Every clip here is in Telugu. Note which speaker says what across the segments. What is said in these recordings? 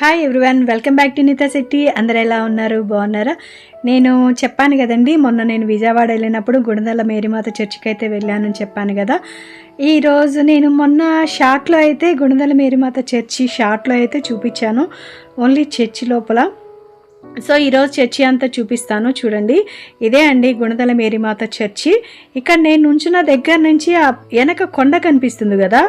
Speaker 1: Hi everyone welcome back to Neeta Shetty అందరు ఎలా ఉన్నారు? బాగున్నారా? నేను చెప్పాను కదండి మొన్న నేను విజయవాడ వెళ్ళినప్పుడు గుణదల మేరీమాత చర్చికి అయితే వెళ్ళానని చెప్పాను కదా. ఈరోజు నేను మొన్న షార్ట్లో అయితే గుణదల మేరీమాత చర్చి షార్ట్లో అయితే చూపించాను. ఓన్లీ చర్చి లోపల. సో ఈరోజు చర్చి అంతా చూపిస్తాను చూడండి. ఇదే అండి గుణదల మేరీమాత చర్చి. ఇక్కడ నేను నుంచిన దగ్గర నుంచి ఆ వెనక కొండ కనిపిస్తుంది కదా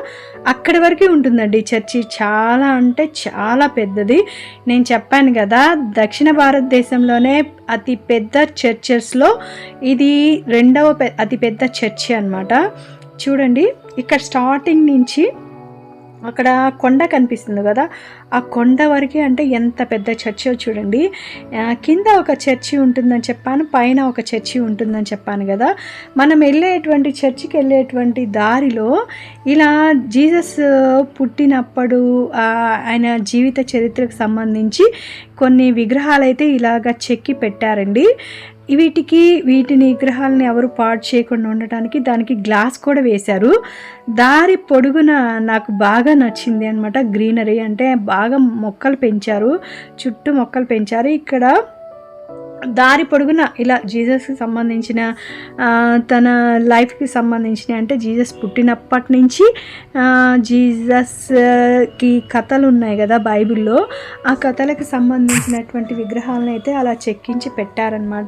Speaker 1: అక్కడి వరకే ఉంటుందండి చర్చి. చాలా అంటే చాలా పెద్దది. నేను చెప్పాను కదా దక్షిణ భారతదేశంలోనే అతి పెద్ద చర్చెస్లో ఇది రెండవ పె అతి పెద్ద చర్చి అనమాట చూడండి ఇక్కడ స్టార్టింగ్ నుంచి అక్కడ కొండ కనిపిస్తుంది కదా ఆ కొండ వరకే అంటే ఎంత పెద్ద చర్చో చూడండి. కింద ఒక చర్చి ఉంటుందని చెప్పాను పైన ఒక చర్చి ఉంటుందని చెప్పాను కదా. మనం వెళ్ళేటువంటి చర్చికి వెళ్ళేటువంటి దారిలో ఇలా జీసస్ పుట్టినప్పుడు ఆయన జీవిత చరిత్రకు సంబంధించి కొన్ని విగ్రహాలు అయితే ఇలాగ చెక్కి పెట్టారండి. వీటికి వీటిని విగ్రహాలని ఎవరు పాడు చేయకుండా ఉండటానికి దానికి గ్లాస్ కూడా వేశారు. దారి పొడుగున నాకు బాగా నచ్చింది అనమాట గ్రీనరీ. అంటే బాగా మొక్కలు పెంచారు. చుట్టూ మొక్కలు పెంచారు. ఇక్కడ దారి పొడుగున ఇలా జీసస్కి సంబంధించిన తన లైఫ్కి సంబంధించిన అంటే జీసస్ పుట్టినప్పటి నుంచి జీసస్కి కథలు ఉన్నాయి కదా బైబిల్లో. ఆ కథలకు సంబంధించినటువంటి విగ్రహాలను అయితే అలా చెక్కించి పెట్టారనమాట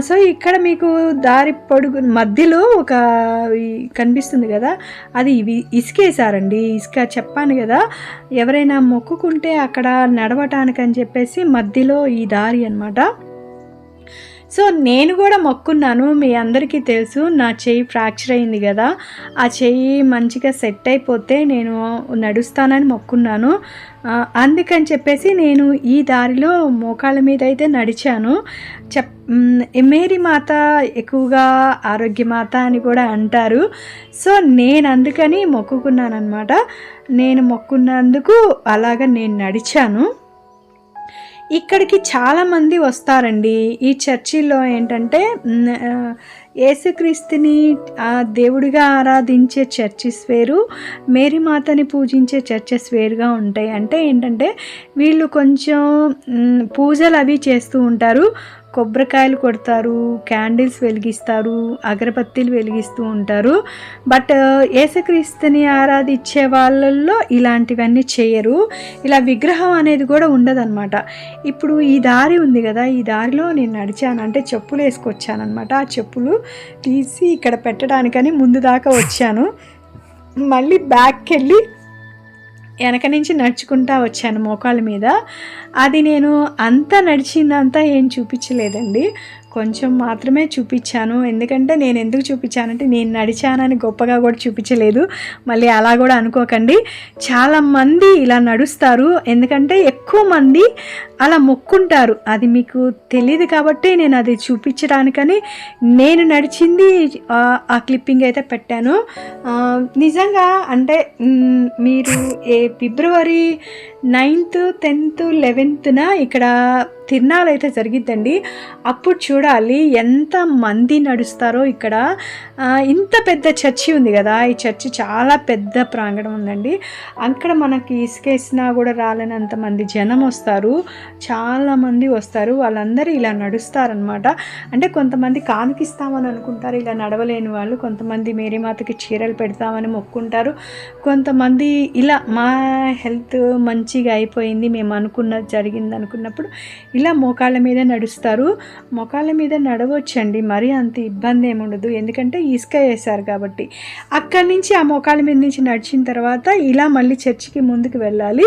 Speaker 1: సో ఇక్కడ మీకు దారి పొడుగు మధ్యలో ఒక కనిపిస్తుంది కదా అది ఇసుకేసారండి ఇసుక చెప్పాను కదా ఎవరైనా మొక్కుకుంటే అక్కడ నడవటానికి అని చెప్పేసి మధ్యలో ఈ దారి అనమాట సో నేను కూడా మొక్కున్నాను మీ అందరికీ తెలుసు నా చెయ్యి ఫ్రాక్చర్ అయింది కదా ఆ చెయ్యి మంచిగా సెట్ అయిపోతే నేను నడుస్తానని మొక్కున్నాను. అందుకని చెప్పేసి నేను ఈ దారిలో మోకాళ్ళ మీద అయితే నడిచాను. చెప్ మేరీ మాత ఎక్కువగా ఆరోగ్య మాత అని కూడా అంటారు. సో నేను అందుకని మొక్కుకున్నాను అనమాట నేను మొక్కున్నందుకు అలాగ నేను నడిచాను. ఇక్కడికి చాలామంది వస్తారండి. ఈ చర్చిలో ఏంటంటే ఏసుక్రీస్తుని యేసుక్రీస్తుని దేవుడిగా ఆరాధించే చర్చిస్ వేరు మేరీమాతని పూజించే చర్చెస్ వేరుగా ఉంటాయి. అంటే ఏంటంటే వీళ్ళు కొంచెం పూజలు అవి చేస్తూ ఉంటారు. కొబ్బరికాయలు కొడతారు క్యాండిల్స్ వెలిగిస్తారు అగరబత్తీలు వెలిగిస్తూ ఉంటారు. బట్ ఏసుక్రీస్తుని ఆరాధించే వాళ్ళల్లో ఇలాంటివన్నీ చేయరు. ఇలా విగ్రహం అనేది కూడా ఉండదన్నమాట. ఇప్పుడు ఈ దారి ఉంది కదా ఈ దారిలో నేను నడిచాను అంటే చెప్పులు వేసుకొచ్చాను అనమాట ఆ చెప్పులు తీసి ఇక్కడ పెట్టడానికని ముందు దాకా వచ్చాను. మళ్ళీ బ్యాక్కి వెళ్ళి వెనక నుంచి నడుచుకుంటా వచ్చాను మోకాళ్ళ మీద. అది నేను అంతా నడిచిందంతా ఏం చూపించలేదండి. కొంచెం మాత్రమే చూపించాను. ఎందుకంటే నేను ఎందుకు చూపించానంటే నేను నడిచానని గొప్పగా కూడా చూపించలేదు. మళ్ళీ అలా కూడా అనుకోకండి. చాలామంది ఇలా నడుస్తారు. ఎందుకంటే ఎక్కువ మంది అలా మొక్కుంటారు. అది మీకు తెలియదు కాబట్టి నేను అది చూపించడానికని నేను నడిచింది ఆ, క్లిప్పింగ్ అయితే పెట్టాను. నిజంగా అంటే మీరు ఏ ఫిబ్రవరి నైన్త్ టెన్త్ లెవెన్త్న ఇక్కడ తిరునాళ్ళు అయితే జరిగిద్దండి. అప్పుడు చూడాలి ఎంత మంది నడుస్తారో ఇక్కడ. ఇంత పెద్ద చర్చి ఉంది కదా. ఈ చర్చి చాలా పెద్ద ప్రాంగణం ఉందండి. అక్కడ మనకి ఇసుకేసినా కూడా రాలేనంత మంది జనం వస్తారు. చాలామంది వస్తారు. వాళ్ళందరూ ఇలా నడుస్తారనమాట అంటే కొంతమంది కానికిస్తామని అనుకుంటారు. ఇలా నడవలేని వాళ్ళు కొంతమంది మేరీమాతకి చీరలు పెడతామని మొక్కుంటారు. కొంతమంది ఇలా మా హెల్త్ మంచి మంచిగా అయిపోయింది. మేము అనుకున్నది జరిగింది అనుకున్నప్పుడు ఇలా మోకాళ్ళ మీద నడుస్తారు. మోకాళ్ళ మీద నడవచ్చండి. మరీ అంత ఇబ్బంది ఏముండదు ఎందుకంటే ఇసుక వేశారు కాబట్టి. అక్కడి నుంచి ఆ మోకాళ్ళ మీద నుంచి నడిచిన తర్వాత ఇలా మళ్ళీ చర్చికి ముందుకు వెళ్ళాలి.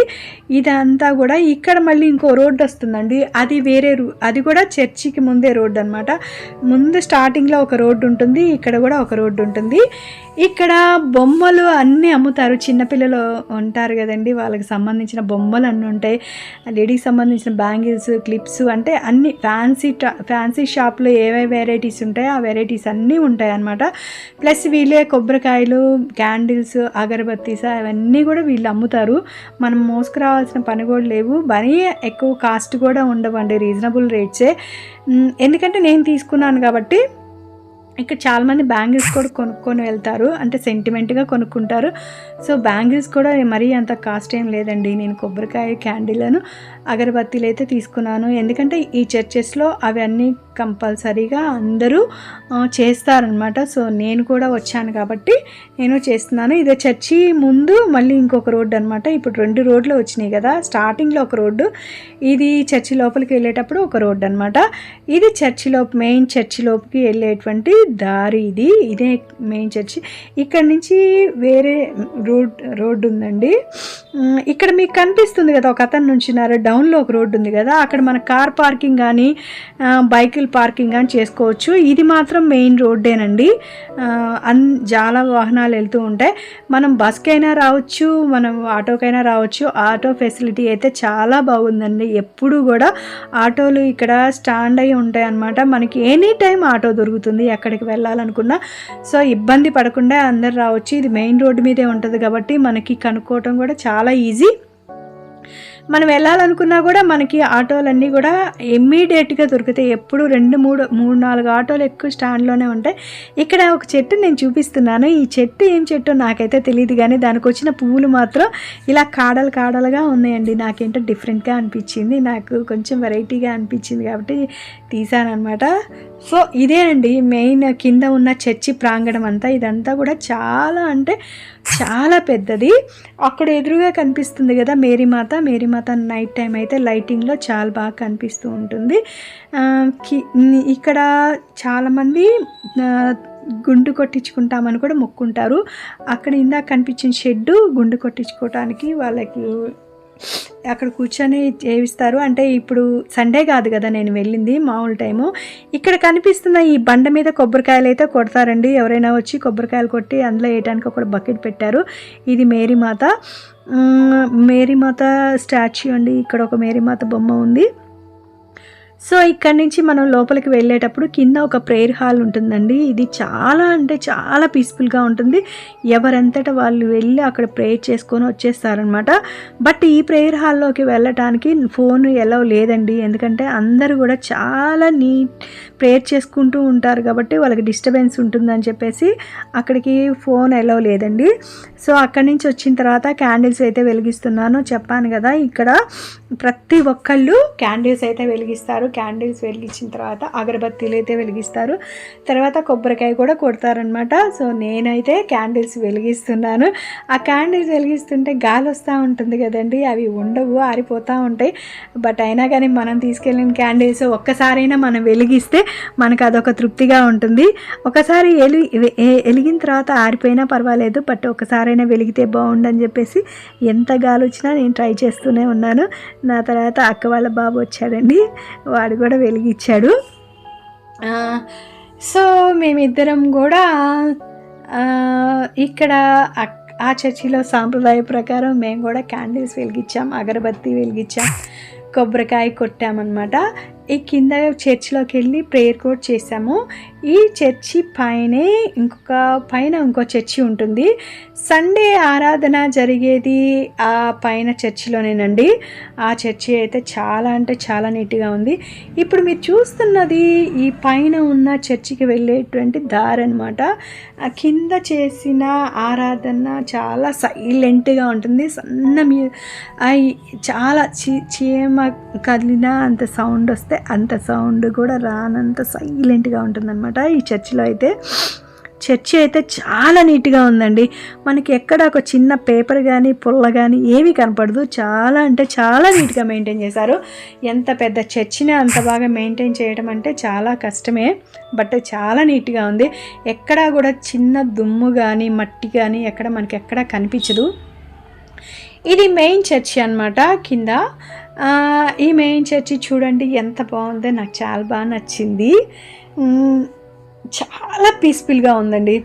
Speaker 1: ఇదంతా కూడా ఇక్కడ మళ్ళీ ఇంకో రోడ్డు వస్తుందండి. అది వేరే రూ అది కూడా చర్చికి ముందే రోడ్డు అనమాట ముందు స్టార్టింగ్లో ఒక రోడ్డు ఉంటుంది. ఇక్కడ కూడా ఒక రోడ్డు ఉంటుంది. ఇక్కడ బొమ్మలు అన్నీ అమ్ముతారు. చిన్నపిల్లలు ఉంటారు కదండి. వాళ్ళకి సంబంధించిన బొమ్మలు అన్నీ ఉంటాయి. లేడీకి సంబంధించిన బ్యాంగిల్స్ క్లిప్స్ అంటే అన్ని ఫ్యాన్సీ ఫ్యాన్సీ షాప్లో ఏవే వెరైటీస్ ఉంటాయో ఆ వెరైటీస్ అన్నీ ఉంటాయి అన్నమాట ప్లస్ వీళ్ళే కొబ్బరికాయలు క్యాండిల్స్ అగరబత్తీస్ అవన్నీ కూడా వీళ్ళు అమ్ముతారు. మనం మోసుకురావాల్సిన పని కూడా లేవు. మరీ ఎక్కువ కాస్ట్ కూడా ఉండవండి. రీజనబుల్ రేట్సే. ఎందుకంటే నేను తీసుకున్నాను కాబట్టి ఇక్కడ చాలామంది బ్యాంగిల్స్ కూడా కొనుక్కొని వెళ్తారు. అంటే సెంటిమెంట్గా కొనుక్కుంటారు. సో బ్యాంగిల్స్ కూడా మరీ అంత కాస్ట్ ఏం లేదండి. నేను కొబ్బరికాయ క్యాండిల్ను అగరబత్తీలు అయితే తీసుకున్నాను. ఎందుకంటే ఈ చర్చెస్లో అవన్నీ కంపల్సరీగా అందరూ చేస్తారనమాట సో నేను కూడా వచ్చాను కాబట్టి నేను చేస్తున్నాను. ఇదే చర్చి ముందు మళ్ళీ ఇంకొక రోడ్డు అనమాట ఇప్పుడు రెండు రోడ్లు వచ్చినాయి కదా. స్టార్టింగ్లో ఒక రోడ్డు ఇది చర్చి లోపలికి వెళ్ళేటప్పుడు ఒక రోడ్డు అనమాట ఇది చర్చిలో మెయిన్ చర్చి లోపలికి వెళ్ళేటువంటి దారి ఇది. ఇదే మెయిన్ చర్చి. ఇక్కడ నుంచి వేరే రోడ్ రోడ్డు ఉందండి ఇక్కడ మీకు కనిపిస్తుంది కదా ఒక అతను నుంచున్నారు. డౌన్లో ఒక రోడ్డు ఉంది కదా అక్కడ మన కార్ పార్కింగ్ కానీ ఆ, బైకుల పార్కింగ్ కానీ చేసుకోవచ్చు. ఇది మాత్రం మెయిన్ రోడ్డేనండి. అన్ చాలా వాహనాలు వెళ్తూ ఉంటాయి. మనం బస్కైనా రావచ్చు మనం ఆటోకైనా రావచ్చు. ఆటో ఫెసిలిటీ అయితే చాలా బాగుందండి. ఎప్పుడు కూడా ఆటోలు ఇక్కడ స్టాండ్ అయి ఉంటాయి అన్నమాట మనకి ఎనీ టైం ఆటో దొరుకుతుంది ఎక్కడికి వెళ్ళాలనుకున్నా. సో ఇబ్బంది పడకుండా అందరు రావచ్చు. ఇది మెయిన్ రోడ్డు మీదే ఉంటుంది కాబట్టి మనకి కనుక్కోవటం కూడా చాలా చాలా ఈజీ. మనం వెళ్ళాలనుకున్నా కూడా మనకి ఆటోలన్నీ కూడా ఇమ్మీడియట్గా దొరుకుతాయి. ఎప్పుడు రెండు మూడు మూడు నాలుగు ఆటోలు ఎక్కువ స్టాండ్లోనే ఉంటాయి. ఇక్కడ ఒక చెట్టు నేను చూపిస్తున్నాను. ఈ చెట్టు ఏం చెట్టు నాకైతే తెలియదు కానీ దానికి వచ్చిన పువ్వులు మాత్రం ఇలా కాడలు కాడలుగా ఉన్నాయండి. నాకేంటో డిఫరెంట్గా అనిపించింది. నాకు కొంచెం వెరైటీగా అనిపించింది కాబట్టి తీసానమాట సో ఇదేనండి మెయిన్ కింద ఉన్న చర్చి ప్రాంగణం అంతా. ఇదంతా కూడా చాలా అంటే చాలా పెద్దది. అక్కడ ఎదురుగా కనిపిస్తుంది కదా మేరీమాత మేరీమాత నైట్ టైం అయితే లైటింగ్లో చాలా బాగా కనిపిస్తూ ఉంటుంది. కి- ఇక్కడ చాలామంది గుండు కొట్టించుకుంటామని కూడా మొక్కుంటారు. అక్కడ ఇందాక కనిపించిన షెడ్డు గుండు కొట్టించుకోవటానికి వాళ్ళకి అక్కడ కూర్చొని చేయిస్తారు అంటే ఇప్పుడు సండే కాదు కదా నేను వెళ్ళింది మామూలు టైము. ఇక్కడ కనిపిస్తున్న ఈ బండ మీద కొబ్బరికాయలు అయితే కొడతారండి. ఎవరైనా వచ్చి కొబ్బరికాయలు కొట్టి అందులో వేయడానికి ఒక బకెట్ పెట్టారు. ఇది మేరీమాత. మేరీమాత స్టాచ్యూ అండి. ఇక్కడ ఒక మేరీమాత బొమ్మ ఉంది. సో ఇక్కడ నుంచి మనం లోపలికి వెళ్ళేటప్పుడు కింద ఒక ప్రేయర్ హాల్ ఉంటుందండి. ఇది చాలా అంటే చాలా పీస్ఫుల్గా ఉంటుంది. ఎవరంతటా వాళ్ళు వెళ్ళి అక్కడ ప్రేయర్ చేసుకొని వచ్చేస్తారనమాట బట్ ఈ ప్రేయర్ హాల్లోకి వెళ్ళటానికి ఫోన్ ఎలా లేదండి. ఎందుకంటే అందరూ కూడా చాలా నీట్ ప్రేయర్ చేసుకుంటూ ఉంటారు కాబట్టి వాళ్ళకి డిస్టర్బెన్స్ ఉంటుందని చెప్పేసి అక్కడికి ఫోన్ ఎలా లేదండి. సో అక్కడి నుంచి వచ్చిన తర్వాత క్యాండిల్స్ అయితే వెలిగిస్తున్నాను. చెప్పాను కదా ఇక్కడ ప్రతి ఒక్కళ్ళు క్యాండిల్స్ అయితే వెలిగిస్తారు. క్యాండిల్స్ వెలిగించిన తర్వాత అగరబత్తీలు అయితే వెలిగిస్తారు. తర్వాత కొబ్బరికాయ కూడా కొడతారనమాట సో నేనైతే క్యాండిల్స్ వెలిగిస్తున్నాను. ఆ క్యాండిల్స్ వెలిగిస్తుంటే గాలి వస్తూ ఉంటుంది కదండి. అవి ఉండవు ఆరిపోతూ ఉంటాయి. బట్ అయినా కానీ మనం తీసుకెళ్ళిన క్యాండిల్స్ ఒక్కసారైనా మనం వెలిగిస్తే మనకు అదొక తృప్తిగా ఉంటుంది. ఒకసారి ఎలి వెలిగిన తర్వాత ఆరిపోయినా పర్వాలేదు. బట్ ఒకసారైనా వెలిగితే బాగుండని చెప్పేసి ఎంత గాలి వచ్చినా నేను ట్రై చేస్తూనే ఉన్నాను. నా తర్వాత అక్క వాళ్ళ బాబు వచ్చాడండి. వాడు కూడా వెలిగించాడు సో మేమిద్దరం కూడా ఇక్కడ ఆ చర్చిలో సాంప్రదాయ ప్రకారం మేము కూడా క్యాండిల్స్ వెలిగించాం అగరబత్తి వెలిగించాం కొబ్బరికాయ కొట్టామన్నమాట. ఈ కింద చర్చిలోకి వెళ్ళి ప్రేయర్ కూడా చేసాము ఈ చర్చి పైనే ఇంకొక పైన ఇంకో చర్చి ఉంటుంది. సండే ఆరాధన జరిగేది ఆ పైన చర్చిలోనేనండి. ఆ చర్చి అయితే చాలా అంటే చాలా నీట్గా ఉంది. ఇప్పుడు మీరు చూస్తున్నది ఈ పైన ఉన్న చర్చికి వెళ్ళేటువంటి దారి అనమాట ఆ కింద చేసిన ఆరాధన చాలా సైలెంట్గా ఉంటుంది. సన్న మీ చాలా చీ చీమ కదిలినా అంత సౌండ్ వస్తే అంత సౌండ్ కూడా రానంత సైలెంట్గా ఉంటుందన్నమాట. ఈ చర్చిలో అయితే చర్చి అయితే చాలా నీట్గా ఉందండి. మనకి ఎక్కడ ఒక చిన్న పేపర్ కానీ పుల్ల కానీ ఏమీ కనపడదు. చాలా అంటే చాలా నీట్గా మెయింటైన్ చేశారు. ఎంత పెద్ద చర్చిని అంత బాగా మెయింటైన్ చేయడం అంటే చాలా కష్టమే. బట్ చాలా నీట్గా ఉంది. ఎక్కడా కూడా చిన్న దుమ్ము కానీ మట్టి కానీ ఎక్కడ మనకి ఎక్కడా కనిపించదు. ఇది మెయిన్ చర్చి అన్నమాట. కింద ఈ మెయిన్ చర్చి చూడండి ఎంత బాగుందో నాకు చాలా బాగా నచ్చింది. చాలా పీస్ఫుల్గా ఉందండి.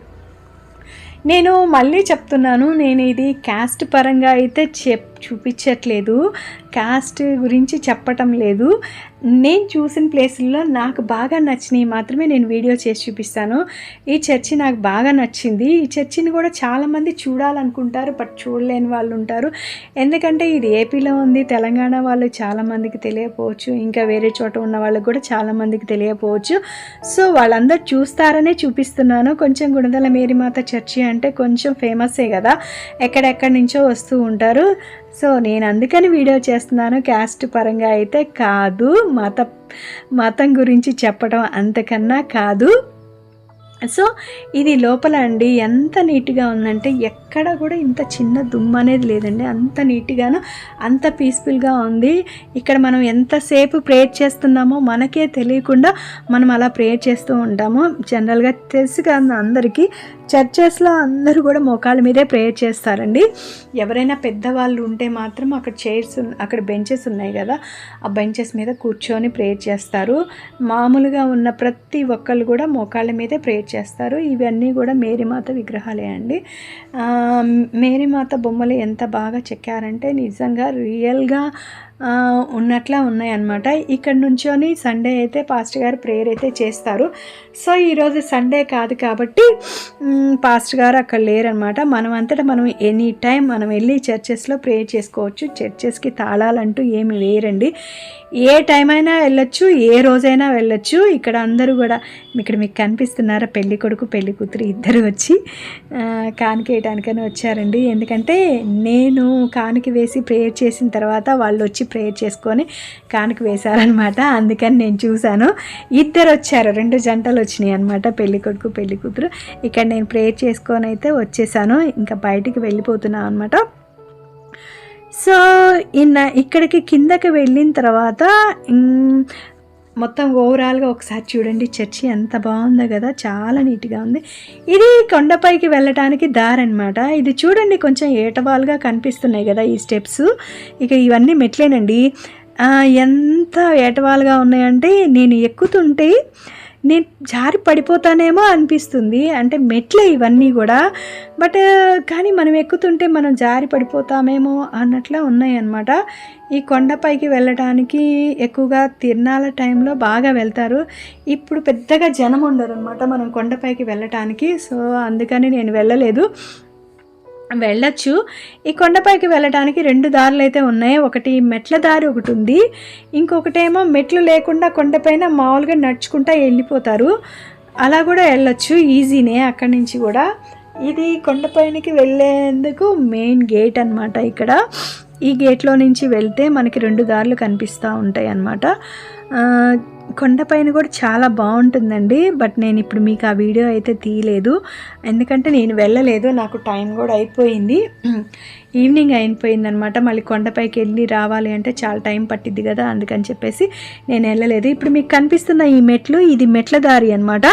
Speaker 1: నేను మళ్ళీ చెప్తున్నాను నేను ఇది క్యాస్ట్ పరంగా అయితే చెప్ చూపించట్లేదు. కాస్ట్ గురించి చెప్పటం లేదు. నేను చూసిన ప్లేసుల్లో నాకు బాగా నచ్చినవి మాత్రమే నేను వీడియో చేసి చూపిస్తాను. ఈ చర్చి నాకు బాగా నచ్చింది. ఈ చర్చిని కూడా చాలామంది చూడాలనుకుంటారు బట్ చూడలేని వాళ్ళు ఉంటారు. ఎందుకంటే ఇది ఏపీలో ఉంది తెలంగాణ వాళ్ళు చాలామందికి తెలియకపోవచ్చు ఇంకా వేరే చోట ఉన్న వాళ్ళకి కూడా చాలామందికి తెలియకపోవచ్చు. సో వాళ్ళందరూ చూస్తారనే చూపిస్తున్నాను. కొంచెం గుణదల మేరీమాత చర్చి అంటే కొంచెం ఫేమసే కదా. ఎక్కడెక్కడి నుంచో వస్తూ ఉంటారు. సో నేను అందుకని వీడియో చేస్తున్నాను. క్యాస్ట్ పరంగా అయితే కాదు. మత మతం గురించి చెప్పడం అంతకన్నా కాదు. సో ఇది లోపల అండి. ఎంత నీట్గా ఉందంటే ఎక్కడ కూడా ఇంత చిన్న దుమ్ము అనేది లేదండి. అంత నీట్గాను అంత పీస్ఫుల్గా ఉంది. ఇక్కడ మనం ఎంతసేపు ప్రేయర్ చేస్తున్నామో మనకే తెలియకుండా మనం అలా ప్రేయర్ చేస్తూ ఉంటాము. జనరల్గా తెలుసు కదా అందరికీ చర్చెస్లో అందరూ కూడా మోకాళ్ళ మీదే ప్రేయర్ చేస్తారండి. ఎవరైనా పెద్దవాళ్ళు ఉంటే మాత్రం అక్కడ చైర్స్ అక్కడ బెంచెస్ ఉన్నాయి కదా ఆ బెంచెస్ మీద కూర్చొని ప్రేయర్ చేస్తారు. మామూలుగా ఉన్న ప్రతి ఒక్కళ్ళు కూడా మోకాళ్ళ మీదే ప్రేయర్ చేస్తారు. ఇవన్నీ కూడా మేరీమాత విగ్రహాలే అండి. మేరీమాత బొమ్మలు ఎంత బాగా చెక్కారంటే నిజంగా రియల్గా ఉన్నట్లా ఉన్నాయన్నమాట. ఇక్కడ నుంచొని సండే అయితే పాస్టర్ గారు ప్రేయర్ అయితే చేస్తారు. సో ఈరోజు సండే కాదు కాబట్టి పాస్టర్ గారు అక్కడ లేరనమాట మనం అంతటా మనం ఎనీ టైం మనం వెళ్ళి చర్చెస్లో ప్రేయర్ చేసుకోవచ్చు. చర్చెస్కి తాళాలంటూ ఏమి వేయరండి ఏ టైం అయినా వెళ్ళొచ్చు ఏ రోజైనా వెళ్ళొచ్చు. ఇక్కడ అందరూ కూడా ఇక్కడ మీకు కనిపిస్తున్నారా? పెళ్ళి కొడుకు పెళ్ళి కూతురు ఇద్దరు వచ్చి కానికేయటానికని వచ్చారండి. ఎందుకంటే నేను కానుక వేసి ప్రేయర్ చేసిన తర్వాత వాళ్ళు వచ్చి ప్రేయర్ చేసుకొని కానుక వేశారనమాట అందుకని నేను చూశాను. ఇద్దరు వచ్చారు రెండు జంటలు వచ్చినాయి అనమాట పెళ్ళి కొడుకు పెళ్ళి కూతురు. ఇక్కడ నేను ప్రేయర్ చేసుకొని అయితే వచ్చేసాను. ఇంకా బయటికి వెళ్ళిపోతున్నాను అనమాట సో ఇన్న ఇక్కడికి కిందకి వెళ్ళిన తర్వాత మొత్తం ఓవరాల్గా ఒకసారి చూడండి. చర్చి ఎంత బాగుందో కదా. చాలా నీట్గా ఉంది. ఇది కొండపైకి వెళ్ళటానికి దారి అనమాట ఇది చూడండి కొంచెం ఏటవాలుగా కనిపిస్తున్నాయి కదా ఈ స్టెప్స్. ఇక ఇవన్నీ మెట్లేనండి. ఎంత ఏటవాలుగా ఉన్నాయంటే నేను ఎక్కుతుంటే నేను జారి పడిపోతానేమో అనిపిస్తుంది. అంటే మెట్లే ఇవన్నీ కూడా. బట్ కానీ మనం ఎక్కుతుంటే మనం జారి పడిపోతామేమో అన్నట్లా ఉన్నాయన్నమాట. ఈ కొండపైకి వెళ్ళడానికి ఎక్కువగా తిరణాల టైంలో బాగా వెళ్తారు. ఇప్పుడు పెద్దగా జనం ఉండరు అనమాట మనం కొండపైకి వెళ్ళటానికి. సో అందుకని నేను వెళ్ళలేదు. వెళ్ళొచ్చు. ఈ కొండపైకి వెళ్ళడానికి రెండు దారులు అయితే ఉన్నాయి. ఒకటి మెట్ల దారి ఒకటి ఉంది. ఇంకొకటేమో మెట్లు లేకుండా కొండపైన మామూలుగా నడుచుకుంటా వెళ్ళిపోతారు. అలా కూడా వెళ్ళొచ్చు. ఈజీనే అక్కడి నుంచి కూడా. ఇది కొండపైనకి వెళ్ళేందుకు మెయిన్ గేట్ అనమాట ఇక్కడ. ఈ గేట్లో నుంచి వెళ్తే మనకి రెండు దారులు కనిపిస్తూ ఉంటాయి అన్నమాట కొండపైన కూడా చాలా బాగుంటుందండి బట్ నేను ఇప్పుడు మీకు ఆ వీడియో అయితే తీయలేదు. ఎందుకంటే నేను వెళ్ళలేదు నాకు టైం కూడా అయిపోయింది. ఈవినింగ్ అయిపోయింది అనమాట మళ్ళీ కొండపైకి వెళ్ళి రావాలి అంటే చాలా టైం పట్టిద్ది కదా అందుకని చెప్పేసి నేను వెళ్ళలేదు. ఇప్పుడు మీకు కనిపిస్తున్న ఈ మెట్లు ఇది మెట్ల దారి అనమాట.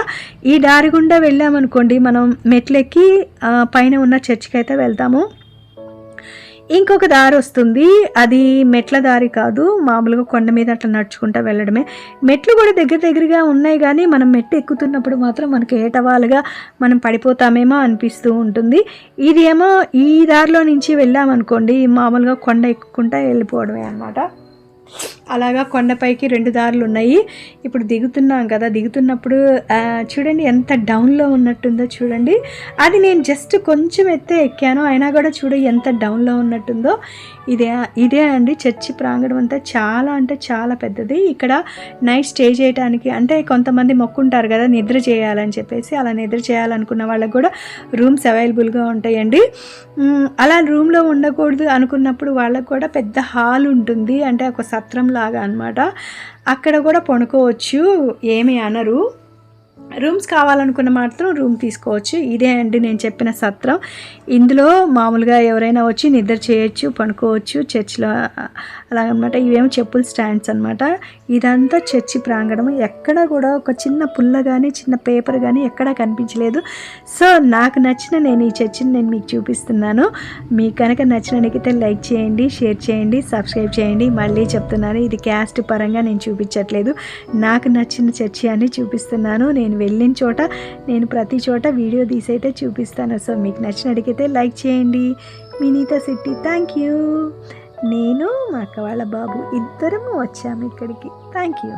Speaker 1: ఈ దారి గుండా వెళ్ళామనుకోండి మనం మెట్లెక్కి పైన ఉన్న చర్చికి అయితే వెళ్తాము. ఇంకొక దారి వస్తుంది. అది మెట్ల దారి కాదు. మామూలుగా కొండ మీద అట్లా నడుచుకుంటూ వెళ్ళడమే. మెట్లు కూడా దగ్గర దగ్గరగా ఉన్నాయి కానీ మనం మెట్టు ఎక్కుతున్నప్పుడు మాత్రం మనకి ఏటవాలుగా మనం పడిపోతామేమో అనిపిస్తూ ఉంటుంది. ఇది ఏమో ఈ దారిలో నుంచి వెళ్ళామనుకోండి మామూలుగా కొండ ఎక్కుకుంటా వెళ్ళిపోవడమే అనమాట అలాగా కొండపైకి రెండు దారులు ఉన్నాయి. ఇప్పుడు దిగుతున్నాం కదా దిగుతున్నప్పుడు చూడండి ఎంత డౌన్లో ఉన్నట్టుందో చూడండి. అది నేను జస్ట్ కొంచెం ఎత్తే ఎక్కాను అయినా కూడా చూడ ఎంత డౌన్లో ఉన్నట్టుందో. ఇదే ఇదే అండి చర్చి ప్రాంగణం అంతా చాలా అంటే చాలా పెద్దది. ఇక్కడ నైట్ స్టే చేయడానికి అంటే కొంతమంది మొక్కుంటారు కదా నిద్ర చేయాలని చెప్పేసి. అలా నిద్ర చేయాలనుకున్న వాళ్ళకి కూడా రూమ్స్ అవైలబుల్గా ఉంటాయండి. అలా రూమ్లో ఉండకూడదు అనుకున్నప్పుడు వాళ్ళకు కూడా పెద్ద హాల్ ఉంటుంది. అంటే ఒక సత్రం లాగా అనమాట అక్కడ కూడా పడుకోవచ్చు ఏమి అనరు. రూమ్స్ కావాలనుకున్న మాత్రం రూమ్ తీసుకోవచ్చు. ఇదే అండి నేను చెప్పిన సత్రం. ఇందులో మామూలుగా ఎవరైనా వచ్చి నిద్ర చేయొచ్చు పనుకోవచ్చు చర్చిలో అలాగనమాట ఇవేమో చెప్పుల స్టాండ్స్ అనమాట ఇదంతా చర్చి ప్రాంగణం ఎక్కడ కూడా ఒక చిన్న పుల్ల కానీ చిన్న పేపర్ కానీ ఎక్కడా కనిపించలేదు. సో నాకు నచ్చిన నేను ఈ చర్చిని నేను మీకు చూపిస్తున్నాను. మీకు కనుక నచ్చినకైతే లైక్ చేయండి షేర్ చేయండి సబ్స్క్రైబ్ చేయండి. మళ్ళీ చెప్తున్నాను ఇది క్యాస్ట్ పరంగా నేను చూపించట్లేదు. నాకు నచ్చిన చర్చి అని చూపిస్తున్నాను. నేను నేను వెళ్ళిన చోట నేను ప్రతి చోట వీడియో తీసి అయితే చూపిస్తాను. సో మీకు నచ్చిన అడిగితే లైక్ చేయండి. వినీత సిట్టి థ్యాంక్ యూ నేను మా అక్క వాళ్ళ బాబు ఇద్దరము వచ్చాము ఇక్కడికి. Thank you